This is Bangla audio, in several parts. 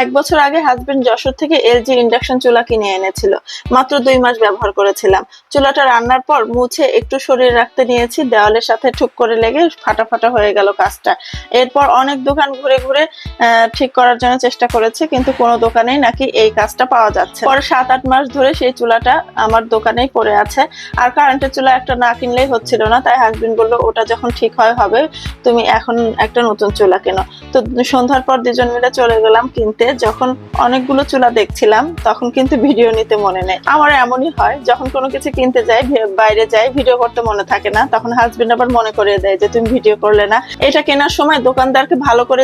এক বছর আগে হাজবেন্ড যশোর থেকে এলজি ইন্ডাকশন চুলা কিনে এনেছিল। মাত্র দুই মাস ব্যবহার করেছিলাম। চুলাটা রান্নার পর মুছে একটু সরিয়ে রাখতে নিয়েছি। দেওয়ালের সাথে ঠুক করে লেগে ফাটা ফাটা হয়ে গেল কাজটা। এরপর অনেক দোকান ঘুরে ঘুরে ঠিক করার জন্য চেষ্টা করেছে, কিন্তু কোনো দোকানেই নাকি এই কাজটা পাওয়া যাচ্ছে পরে সাত আট মাস ধরে সেই চুলাটা আমার দোকানেই পড়ে আছে। আর কারেন্টের চুলা একটা না কিনলেই হচ্ছিল না। তাই হাজবেন্ড বলল, ওটা যখন ঠিক হয় হবে, তুমি এখন একটা নতুন চুলা কেনো। তো সন্ধ্যার পর দুজন মিলে চলে গেলাম, কিনতে যখন অনেকগুলো চুলা দেখছিলাম, তখন কিন্তু ভিডিও নিতে মনে নেই। আমার এমনই হয়, যখন কোনো কিছু কিনতে যাই বাইরে যাই, ভিডিও করতে মনে থাকে না, তখন হাজবেন্ড আবার মনে করিয়ে দেয় যে, তুমি ভিডিও করলে না। এটা কেনার সময় দোকানদারকে ভালো করে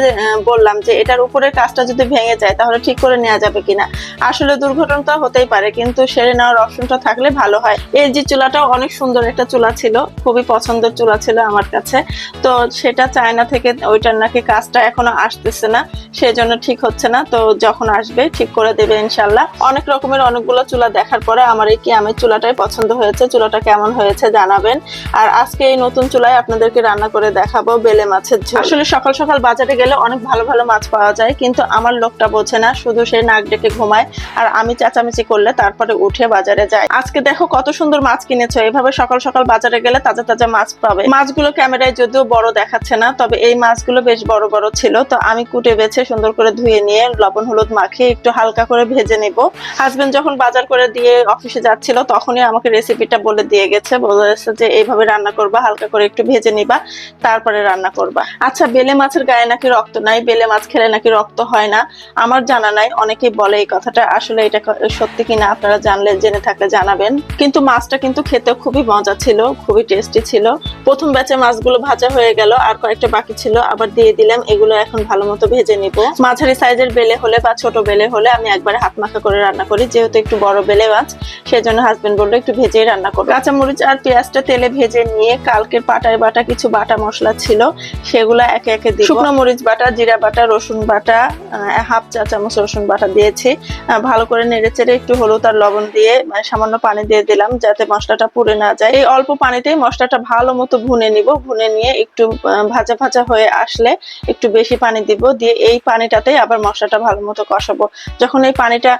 বললাম যে, এটার উপরের কাজটা যদি ভেঙে যায়, তাহলে ঠিক করে নেওয়া যাবে কিনা? আসলে দুর্ঘটনা হতেই পারে, কিন্তু সেরে নেওয়ার অপশনটা থাকলে ভালো হয়। এই যে চুলাটাও অনেক সুন্দর একটা চুলা ছিল, খুবই পছন্দের চুলা ছিল আমার কাছে। তো সেটা চায়না থেকে, ওইটার নাকি কাজটা এখনও আসতেছে না সেই জন্য ঠিক হচ্ছে না। তো যখন আসবে, ঠিক করে দেবে ইনশাল্লাহ। অনেক রকমের অনেকগুলো চুলা দেখার পরে আমার এই কি আমি চুলাটাই পছন্দ হয়েছে। চুলাটা কেমন হয়েছে জানাবেন। আর আজকে এই নতুন চুলায় আপনাদেরকে রান্না করে দেখাবো বেলে মাছের ঝোল। আসলে সকাল সকাল বাজারে গেলে অনেক ভালো ভালো মাছ পাওয়া যায়, কিন্তু আমার লোকটা বোঝে না, শুধু সে নাক ডেকে ঘুমায়। আর আমি চেঁচামেচি করলে তারপরে উঠে বাজারে যায়। আজকে দেখো কত সুন্দর মাছ কিনেছো। এভাবে সকাল সকাল বাজারে গেলে তাজা তাজা মাছ পাবে। মাছগুলো ক্যামেরায় যদিও বড় দেখাচ্ছে না, তবে এই মাছগুলো বেশ বড় বড় ছিল। তো আমি কুটে বেছে সুন্দর করে ধুয়ে নিয়ে লবণ, হলুদ মাখিয়ে একটু হালকা করে ভেজে নেব। হাজবেন্ড যখন বাজার করে দিয়ে অফিসে যাচ্ছিল, তখনই আমাকে রেসিপিটা বলে দিয়ে গেছে। বলেছে যে, এইভাবে রান্না করবা, হালকা করে একটু ভেজে নিবা, তারপরে রান্না করবা। আচ্ছা বেলে মাছের গায়ে নাকি রক্ত নাই? বেলে মাছ খেলে নাকি রক্ত হয় না? আমার জানা নাই, অনেকেই বলে এই কথাটা। আসলে এটা সত্যি কিনা আপনারা জানলে, জেনে থাকলে জানাবেন। কিন্তু মাছটা কিন্তু খেতে খুবই মজা ছিল, খুবই টেস্টি ছিল। প্রথম ব্যাচে মাছগুলো ভাজা হয়ে গেল, আর কয়েকটা বাকি ছিল। আবার দিয়ে দিলাম, এগুলো এখন ভালো মতো ভেজে নিব। মাঝারি সাইজের বেলে হলে বা ছোট বেলে হলে আমি একবারে হাত মাখা করে রান্না করি। যেহেতু একটু বড় বেলে মাছ সেই জন্য হাজবেন্ড বলল একটু ভেজেই রান্না করব কাঁচামরিচ আর পেঁয়াজটা তেলে ভেজে নিয়ে কালকের পাটায় বাটা কিছু বাটা মশলা ছিল, সেগুলো একে একে দিব। শুকনো মরিচ বাটা, জিরা বাটা, রসুন বাটা হাফ চা চামচ রসুন বাটা দিয়েছি। ভালো করে নেড়ে চেড়ে একটু হলুদ আর লবণ দিয়ে মানে সামান্য পানি দিয়ে দিলাম যাতে মশলাটা পুড়ে না যায়। এই অল্প পানিতেই মশলাটা ভালো মতো ভুনে নিব। ভুনে নিয়ে একটু ভাজা ভাজা হয়ে আসলে একটু বেশি পানি দিব। দিয়ে এই পানিটাতেই আবার মশলাটা ভালো মতো কষাবো। যখন এই পানিটা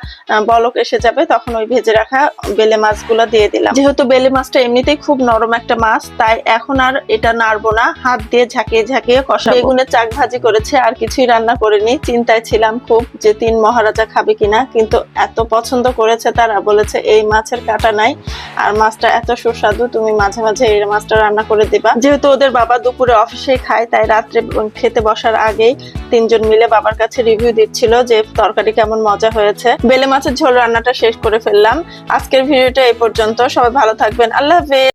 বলক এসে যাবে, তখন ওই ভেজে রাখা বেলে মাছগুলো দিয়ে দিলাম। যেহেতু বেলে মাছটা এমনিতেই খুব নরম একটা মাছ, তাই এখন আর এটা নাড়বো না। হাত দিয়ে ঝাঁকিয়ে ঝাঁকিয়ে কষাবো। বেগুনের চাক ভাজি করেছে, আর কিছুই রান্না করিনি। চিন্তায় ছিলাম খুব যে তিন মহারাজা খাবে কিনা, কিন্তু এত পছন্দ করেছে তারা, বলেছে, এই মাছের কাটা নাই, আর মাছটা এত সুস্বাদু, তুমি মাঝে মাঝে এই মাছটা রান্না করে দিবা। যেহেতু ওদের বাবা দুপুরে অফিসে খায়, তাই রাত্রে খেতে বসার আগেই তিনজন মিলে বাবার কাছে রিভিউ দিচ্ছিল যে তরকারি কেমন মজা হয়েছে। বেলে মাছের ঝোল রান্নাটা শেষ করে ফেললাম। আজকের ভিডিওটা এই পর্যন্ত। সবাই ভালো থাকবেন। আল্লাহ হাফেজ।